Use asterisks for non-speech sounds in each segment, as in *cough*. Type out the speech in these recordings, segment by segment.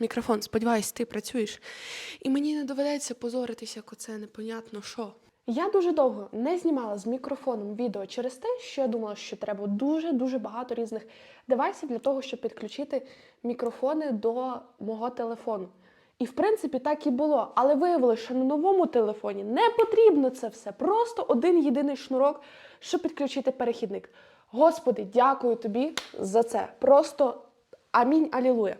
Мікрофон, сподіваюсь, ти працюєш. І мені не доведеться позоритися, як оце непонятно що. Я дуже довго не знімала з мікрофоном відео через те, що я думала, що треба дуже-дуже багато різних девайсів для того, щоб підключити мікрофони до мого телефону. І в принципі так і було. Але виявилося, що на новому телефоні не потрібно це все. Просто один єдиний шнурок, щоб підключити перехідник. Господи, дякую тобі за це. Просто амінь, алілуя.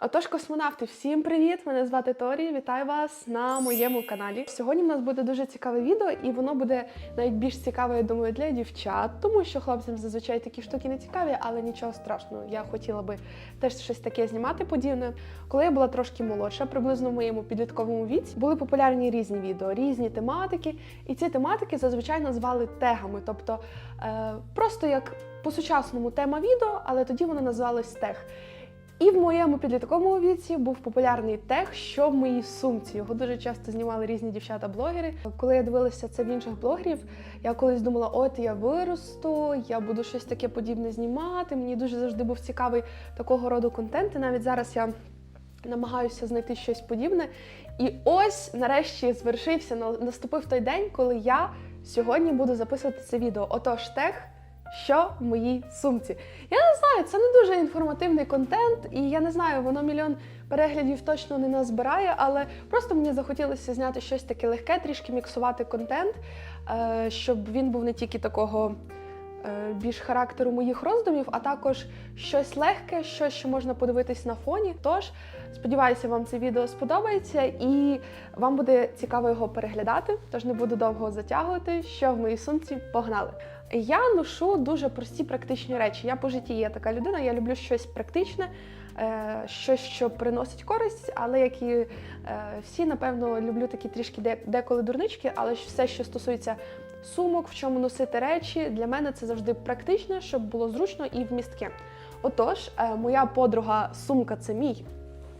Отож, космонавти, всім привіт! Мене звати Торі. Вітаю вас на моєму каналі. Сьогодні в нас буде дуже цікаве відео, і воно буде навіть більш цікаве, я думаю, для дівчат, тому що хлопцям зазвичай такі штуки не цікаві, але нічого страшного. Я хотіла би теж щось таке знімати подібне. Коли я була трошки молодша, приблизно в моєму підлітковому віці, були популярні різні відео, різні тематики, і ці тематики зазвичай назвали тегами, тобто е, просто як по-сучасному тема відео, але тоді вони називались тег. І в моєму підлітковому віці був популярний тег, що в моїй сумці. Його дуже часто знімали різні дівчата-блогери. Коли я дивилася це в інших блогерів, я колись думала, от я виросту, я буду щось таке подібне знімати. Мені дуже завжди був цікавий такого роду контент. І навіть зараз я намагаюся знайти щось подібне. І ось нарешті звершився наступив той день, коли я сьогодні буду записувати це відео. Отож, тег що в моїй сумці. Я знаю, це не дуже інформативний контент, і я не знаю, воно мільйон переглядів точно не назбирає, але просто мені захотілося зняти щось таке легке, трішки міксувати контент, е, щоб він був не тільки такого. е, Більш характеру моїх роздумів, а також щось легке, щось, що можна подивитись на фоні. Тож сподіваюся, вам це відео сподобається і вам буде цікаво його переглядати. Тож не буду довго затягувати. Що в моїй сумці погнали. Я ношу дуже прості практичні речі. Я по житті є така людина, я люблю щось практичне, е, щось, що приносить користь, але як і е, всі, напевно, люблю такі трішки де- деколи дурнички, але все, що стосується сумок, в чому носити речі, для мене це завжди практично, щоб було зручно і вмістке. Отож, е, моя подруга сумка це мій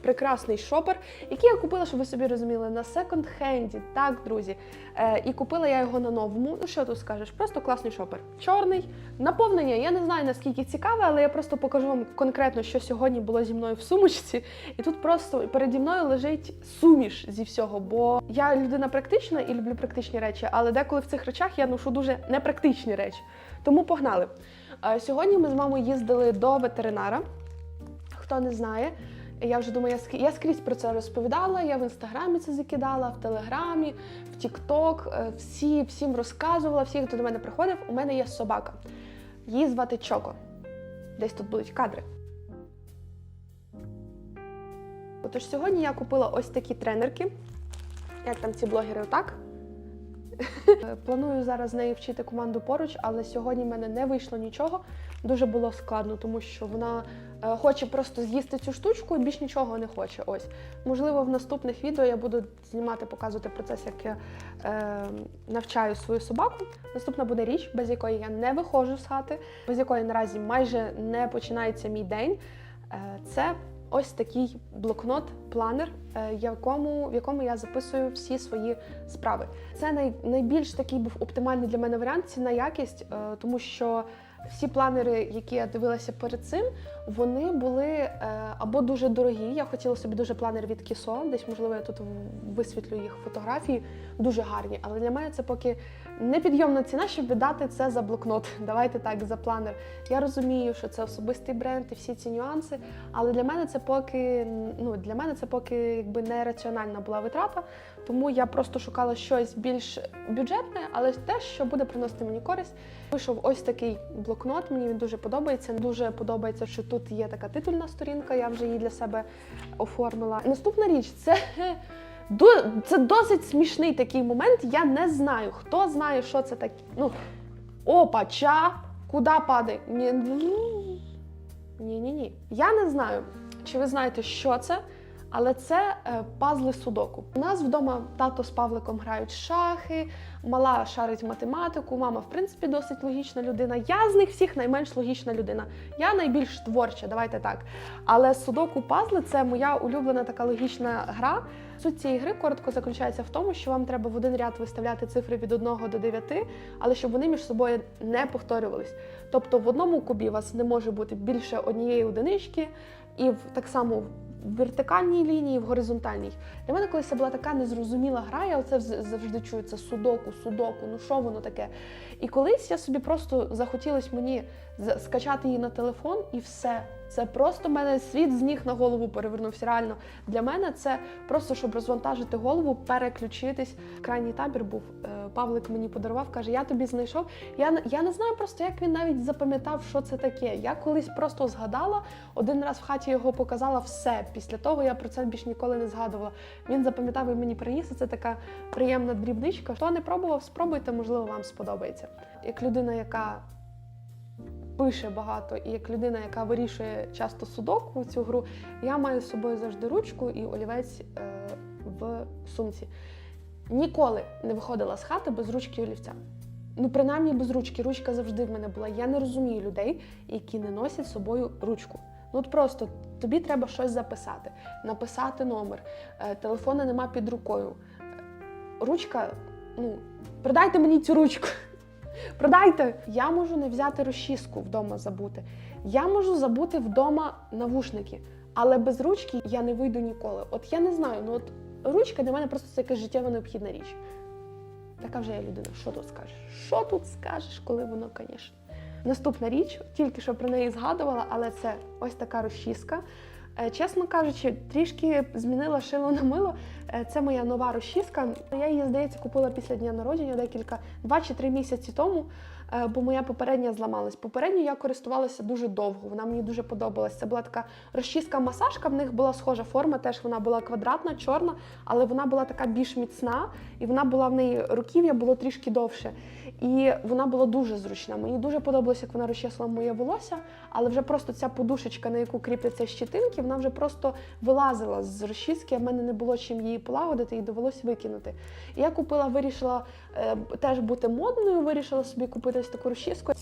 прекрасний шопер, який я купила, щоб ви собі розуміли, на секонд-хенді. Так, друзі. Е, і купила я його на новому. Ну що тут скажеш? Просто класний шопер. Чорний. Наповнення. Я не знаю наскільки цікаве, але я просто покажу вам конкретно, що сьогодні було зі мною в сумочці. І тут просто переді мною лежить суміш зі всього. Бо я людина практична і люблю практичні речі, але деколи в цих речах я ношу дуже непрактичні речі. Тому погнали. Е, Сьогодні ми з мамою їздили до ветеринара. Хто не знає, я вже думаю, я ск- я скрізь про це розповідала. Я в інстаграмі це закидала, в телеграмі, в Тікток. е, Всі всім розказувала, всі, хто до мене приходив. У мене є собака. Її звати Чоко. Десь тут будуть кадри. Отож, сьогодні я купила ось такі тренерки. Як там ці блогери, отак. Е, Планую зараз з нею вчити команду поруч, але сьогодні в мене не вийшло нічого. Дуже було складно, тому що вона хоче просто з'їсти цю штучку і більш нічого не хоче. Ось можливо, в наступних відео я буду знімати, показувати процес, як я е, навчаю свою собаку. Наступна буде річ, без якої я не виходжу з хати, без якої наразі майже не починається мій день. Е, це ось такий блокнот-планер, е, якому, в якому я записую всі свої справи. Це най, найбільш такий був оптимальний для мене варіант, ціна якість, е, тому що всі планери, які я дивилася перед цим, вони були е, або дуже дорогі. Я хотіла собі дуже планер від Кісо, десь, можливо, я тут висвітлю їх фотографії, дуже гарні. Але для мене це поки непідйомна ціна, щоб віддати це за блокнот. *laughs* Давайте так, за планер. Я розумію, що це особистий бренд і всі ці нюанси, але для мене це поки ну для мене це поки якби не раціональна була витрата. Тому я просто шукала щось більш бюджетне, але те, що буде приносити мені користь. Вийшов ось такий блокнот. Мені він дуже подобається. Дуже подобається, що тут є така титульна сторінка. Я вже її для себе оформила. Наступна річ це. *laughs* Це досить смішний такий момент. Я не знаю, хто знає, що це таке. Ну, опа, ча, куди падає? Ні, ні, ні. Я не знаю, чи ви знаєте, що це, Але це е, пазли судоку. У нас вдома тато з Павликом грають шахи, мала шарить математику, мама, в принципі, досить логічна людина. Я з них всіх найменш логічна людина. Я найбільш творча, давайте так. Але судоку пазли це моя улюблена така логічна гра. Суть цієї гри коротко заключається в тому, що вам треба в один ряд виставляти цифри від 1 до 9, але щоб вони між собою не повторювались. Тобто в одному кубі у вас не може бути більше однієї одинички, і так само вертикальній лінії, в горизонтальній. Для мене колись була така незрозуміла гра. Я оце завжди чую це судоку, судоку. Ну що воно таке? І колись я собі просто захотілось мені скачати її на телефон, і все. Це просто в мене світ з ніг на голову перевернувся. Реально для мене це просто щоб розвантажити голову, переключитись. Крайній табір був. е, Павлик мені подарував, каже: Я тобі знайшов. Я, я не знаю просто, як він навіть запам'ятав, що це таке. Я колись просто згадала, один раз в хаті його показала все. Після того я про це більш ніколи не згадувала. Він запам'ятав і мені приніс. Це така приємна дрібничка. Хто не пробував, спробуйте, можливо, вам сподобається. Як людина, яка пише багато, і як людина, яка вирішує часто судоку цю гру, я маю з собою завжди ручку і олівець е, в сумці. Ніколи не виходила з хати без ручки олівця. Ну, принаймні без ручки. Ручка завжди в мене була. Я не розумію людей, які не носять з собою ручку. Ну от просто тобі треба щось записати, написати номер, е, телефона нема під рукою. Ручка, ну, продайте мені цю ручку. Продайте! Я можу не взяти розчіску вдома забути. Я можу забути вдома навушники, але без ручки я не вийду ніколи. От я не знаю, ну от ручка для мене просто це якась життєво необхідна річ. Така вже я людина. Що тут скажеш? Що тут скажеш, коли воно, звісно. Наступна річ, тільки що про неї згадувала, але це ось така розчіска. Е, Чесно кажучи, трішки змінила шило на мило. Е, Це моя нова розчіска. Я її, здається, купила після дня народження декілька, два чи три місяці тому, бо моя попередня зламалась. Попередню я користувалася дуже довго, вона мені дуже подобалась. Це була така розчіска-масажка, в них була схожа форма, теж вона була квадратна, чорна, але вона була така більш міцна, і вона була в неї руків'я було трішки довше. І вона була дуже зручна. Мені дуже подобалося, як вона розчесла моє волосся, але вже просто ця подушечка, на яку кріпляться щетинки, вона вже просто вилазила з розчіски. а в мене не було чим її полагодити і довелось викинути. І я купила, вирішила е, теж бути модною, вирішила собі купити ось таку розчіску.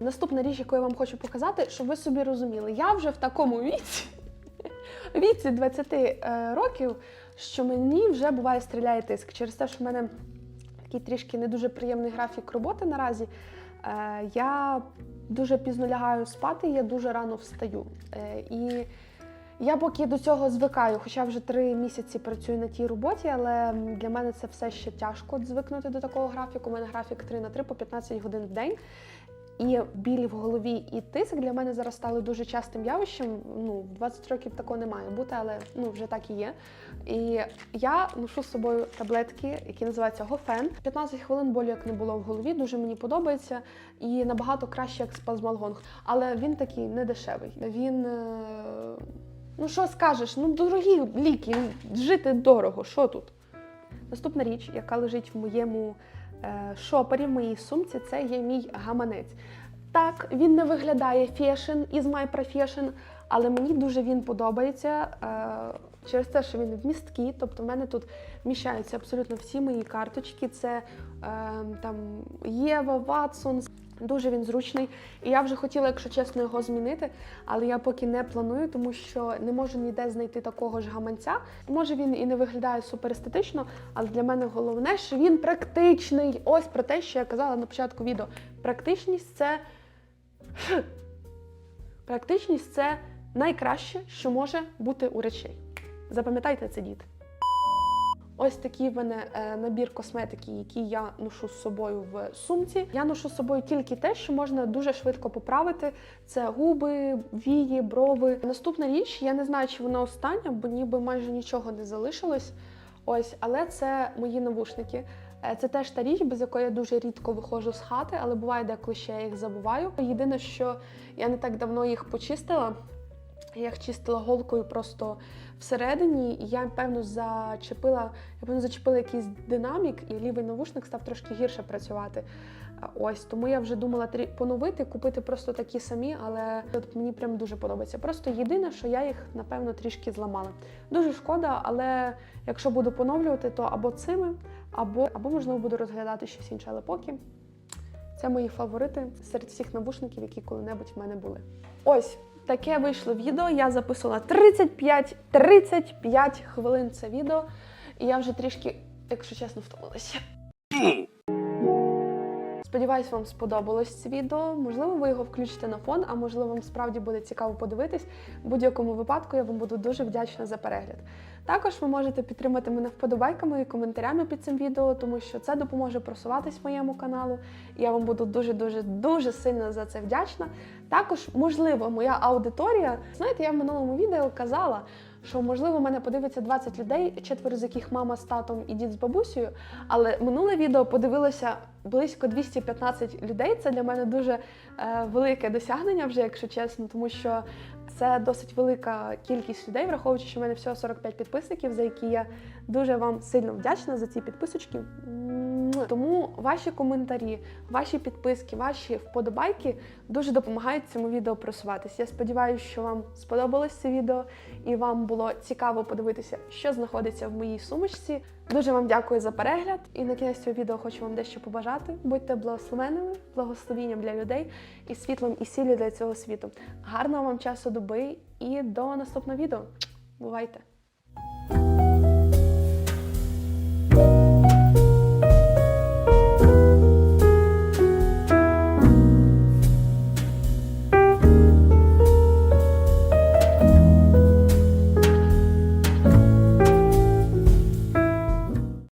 Наступна річ, яку я вам хочу показати, щоб ви собі розуміли, я вже в такому віці, *laughs* віці 20 е, років, що мені вже буває стріляє тиск. Через те, що в мене такий трішки не дуже приємний графік роботи наразі. Е, я дуже пізно лягаю спати, я дуже рано встаю. Е, і я поки до цього звикаю, хоча вже три місяці працюю на тій роботі, але для мене це все ще тяжко звикнути до такого графіку. У мене графік 3 на 3 по 15 годин в день. І біль в голові і тиск для мене зараз стали дуже частим явищем. Ну, в 20 років такого не має бути, але ну вже так і є. І я ношу з собою таблетки, які називаються Гофен. 15 хвилин болю як не було в голові, дуже мені подобається і набагато краще, як спазмалгонг. Але він такий не дешевий. Він. е, Ну, що скажеш? Ну, дорогі ліки, жити дорого. Що тут? Наступна річ, яка лежить в моєму е, шопері, в моїй сумці, це є мій гаманець. Так, він не виглядає фешн із My Profession, але мені дуже він подобається е, через те, що він вмісткий. Тобто в мене тут вміщаються абсолютно всі мої карточки. Це е, там Єва, Ватсон. Дуже він зручний. І я вже хотіла, якщо чесно, його змінити, але я поки не планую, тому що не можу ніде знайти такого ж гаманця. Може він і не виглядає супер естетично, але для мене головне, що він практичний. Ось про те, що я казала на початку відео. Практичність це практичність це найкраще, що може бути у речей. Запам'ятайте це, діти. Ось такий в мене е, набір косметики, який я ношу з собою в сумці. Я ношу з собою тільки те, що можна дуже швидко поправити. Це губи, вії, брови. Наступна річ, я не знаю, чи вона остання, бо ніби майже нічого не залишилось. Ось, але це мої навушники. Е, Це теж та річ, без якої я дуже рідко виходжу з хати, але буває деколи ще я їх забуваю. Єдине, що я не так давно їх почистила. Я їх чистила голкою просто всередині, і я певно зачепила, я певно зачепила якийсь динамік, і лівий навушник став трошки гірше працювати. Ось тому я вже думала поновити, купити просто такі самі, але от мені прям дуже подобається. Просто єдине, що я їх напевно трішки зламала. Дуже шкода, але якщо буду поновлювати, то або цими, або, або можливо буду розглядати щось інше. Але поки це мої фаворити серед всіх навушників, які коли-небудь в мене були. Ось таке вийшло відео. Я записувала 35, 35 хвилин це відео, і я вже трішки, якщо чесно, втомилася. Сподіваюсь, вам сподобалось це відео. Можливо, ви його включите на фон, а можливо, вам справді буде цікаво подивитись. В будь-якому випадку я вам буду дуже вдячна за перегляд. Також ви можете підтримати мене вподобайками і коментарями під цим відео, тому що це допоможе просуватись моєму каналу. І я вам буду дуже дуже дуже сильно за це вдячна. Також, можливо, моя аудиторія. Знаєте, я в минулому відео казала, що можливо мене подивиться 20 людей, четверо з яких мама з татом і дід з бабусею. Але минуле відео подивилося близько 215 людей. Це для мене дуже е, велике досягнення, вже якщо чесно, тому що це досить велика кількість людей, враховуючи, що в мене всього 45 підписників, за які я дуже вам сильно вдячна за ці підписочки. Муа. Тому ваші коментарі, ваші підписки, ваші вподобайки дуже допомагають цьому відео просуватись. Я сподіваюся, що вам сподобалось це відео і вам було цікаво подивитися, що знаходиться в моїй сумочці. Дуже вам дякую за перегляд. І на кінець цього відео хочу вам дещо побажати. Будьте благословенними, благословінням для людей і світлом і сіллю для цього світу. Гарного вам часу доби і до наступного відео. Бувайте!